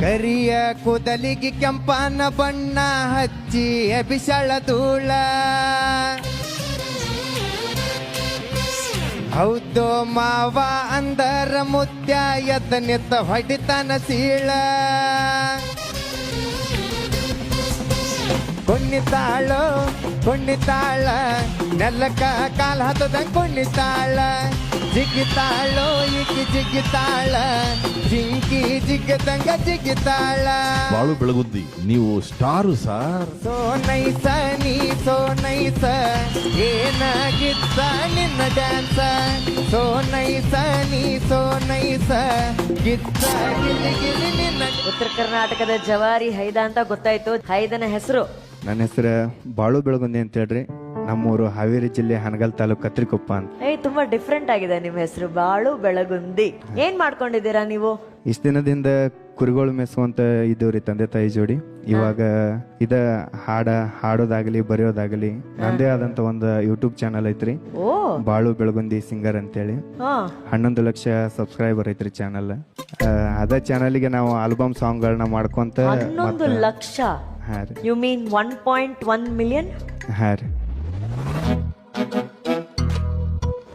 ಕರಿಯ ಕೂದಲಿಗೆ ಕೆಂಪನ ಬಣ್ಣ ಹಚ್ಚಿ ಎಬಿಸಳ ಧೂಳ. ಹೌದು ಮಾವ ಅಂದರ ಮುತ್ಯ ಎದ್ದ ನಿತ್ತ ಹೊಡಿತನ ಸೀಳ. ಕೊನ್ನಿತಾಳೋ ಕುಣ್ಣಿತಾಳ ನೆಲ್ಲಕ್ಕ ಕಾಲ ಹತ್ತದಂಗ್ ಕುಣಿತಾಳ. ಜಿಗಿತಾಳೋ ಈಕಿ ಜಿಗಿತಾಳ. ಜಿಂಕಿ ಜಿಗ್ಗದಂಗ ಜಿಗಿತಾಳ. ಬಾಳು ಬೆಳಗುದ್ದಿ ನೀವು ಸ್ಟಾರು ಸಾರ್. ಸೋ ನೈಸ ನೀ ಸೋ ನೈಸ. ಏನಾಗಿತ್ತ ನಿನ್ನ ಡ್ಯಾನ್ಸ? ಸೋ ನೈಸ ನೀ ಸೋ ನೈಸ. ಗಿತ್ತ ಗಿಲಿ ಗಿಲಿ ನಿನ್ನ ಉತ್ತರ ಕರ್ನಾಟಕದ ಜವಾರಿ ಹೈದ ಅಂತ ಗೊತ್ತಾಯ್ತು. ಹೈದನ ಹೆಸರು? ನನ್ನ ಹೆಸರು ಬಾಳು ಬೆಳಗುಂದಿ ಅಂತ ಹೇಳ್ರಿ. ನಮ್ಮೂರು ಹಾವೇರಿ ಜಿಲ್ಲೆ ಹನಗಲ್ ತಾಲೂಕು ಕತ್ರಿಕೊಪ್ಪ ಅಂತ. ಏಯ್ ತುಂಬಾ ಡಿಫ್ರೆಂಟ್ ಆಗಿದೆ ನಿಮ್ಮ ಹೆಸರು. ಬಾಳು ಬೆಳಗುಂದಿ. ಏನ್ ಮಾಡ್ಕೊಂಡಿದ್ದೀರಾ ನೀವು? ಇಷ್ಟ ದಿನದಿಂದ ಕುರಿಗಳು ಮೆಸುವಂತ ಇದ್ದವ್ರಿ ತಂದೆ ತಾಯಿ ಜೋಡಿ. ಇವಾಗ ಇದ ಹಾಡ ಹಾಡೋದಾಗಲಿ ಬರೆಯೋದಾಗಲಿ ನಂದೇ ಆದಂತ ಒಂದು ಯೂಟ್ಯೂಬ್ ಚಾನಲ್ ಐತ್ರಿ. ಓ. ಬಾಳು ಬೆಳಗುಂದಿ ಸಿಂಗರ್ ಅಂತೇಳಿ. ಹಾ. ಹನ್ನೊಂದು ಲಕ್ಷ ಸಬ್ಸ್ಕ್ರೈಬರ್ ಐತ್ರಿ ಚಾನಲ್ ಅದ ಚಾನಲ್ಗೆ ನಾವು ಆಲ್ಬಮ್ ಸಾಂಗ್ಗಳನ್ನ ಮಾಡ್ಕೊಂತ ಹನ್ನೊಂದು ಲಕ್ಷ? ಹಾ ರೀ. You mean one point one million ಹಾ ರೀ.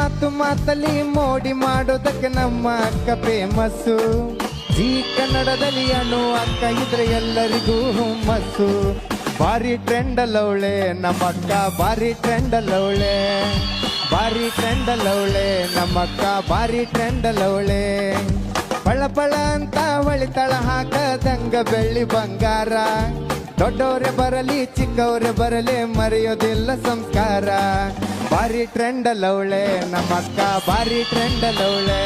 ಮಾತು ಮಾತಲ್ಲಿ ಮೋಡಿ ಮಾಡೋದಕ್ಕೆ ನಮ್ಮ ಅಕ್ಕ ಫೇಮಸ್ಸು ಈ ಕನ್ನಡದಲ್ಲಿ ಅನು ಅಕ್ಕ ಇದ್ರೆ ಎಲ್ಲರಿಗೂ ಹುಮ್ಮಸ್ಸು. ಭಾರಿ ಟ್ರೆಂಡ್ ಅಲ್ಲವಳೆ ನಮ್ಮ ಅಕ್ಕ ಭಾರಿ ಟ್ರೆಂಡ್ ಅಲ್ಲವಳೆ ಭಾರಿ ಟ್ರೆಂಡ್ ಅಲ್ಲವಳೆ ನಮ್ಮ ಅಕ್ಕ ಭಾರಿ ಟ್ರೆಂಡ್ ಅಲ್ಲವಳೆ ಪಳ ಪಳ ಅಂತ ಹೊಳಿತಳ ಹಾಕದಂಗ ಬೆಳ್ಳಿ ಬಂಗಾರ. ದೊಡ್ಡವ್ರೆ ಬರಲಿ, ಚಿಕ್ಕವ್ರೆ ಬರಲಿ, ಮರೆಯೋದಿಲ್ಲ ಸಂಸ್ಕಾರ. ಭಾರಿ ಟ್ರೆಂಡ್ ಲವಳೆ ನಮ್ಮಕ್ಕ ಬಾರಿ ಟ್ರೆಂಡ್ ಲವಳೆ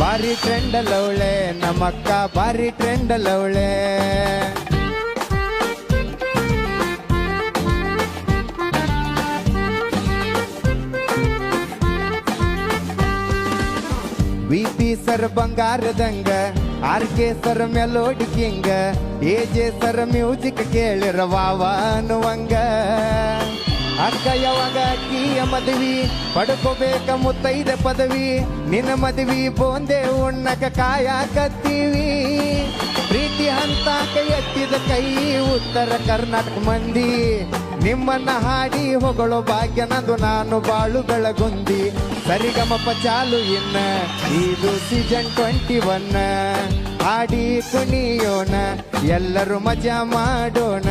ಭಾರಿ ಟ್ರೆಂಡ್ ಲವಳೆ ನಮ್ಮಕ್ಕ ಬಾರಿ ಟ್ರೆಂಡ್ ಲವಳೆ V P sir ಬಂಗಾರದಂಗ R K sir melody king A J sir music ಕೇಳಿರ ವಾವ ಅನ್ನುವಂಗ. ಅಕ್ಕ ಯಾವಾಗ ಅಕ್ಕಿಯ ಮದುವಿ, ಪಡ್ಕೋಬೇಕ ಮುತ್ತೈದ ಪದವಿ, ನಿನ್ನ ಮದುವಿ ಬೋಂದೆ ಉಣ್ಣಕ ಕಾಯಕತ್ತೀವಿ ಪ್ರೀತಿ ಕೈ ಎತ್ತಿದ ಕೈ, ಉತ್ತರ ಕರ್ನಾಟಕ ಮಂದಿ. ನಿಮ್ಮನ್ನ ಹಾಡಿ ಹೊಗಳೋ ಭಾಗ್ಯನದು ನಾನು ಬಾಳುಗಳ ಬೆಳಗುಂದಿ ಸರಿಗಮಪ ಚಾಲು ಇನ್ನ. ಇದು ಸೀಸನ್ ಟ್ವೆಂಟಿ ಒನ್ ಆಡಿ ಕುಣಿಯೋಣ. ಎಲ್ಲರೂ ಮಜಾ ಮಾಡೋಣ.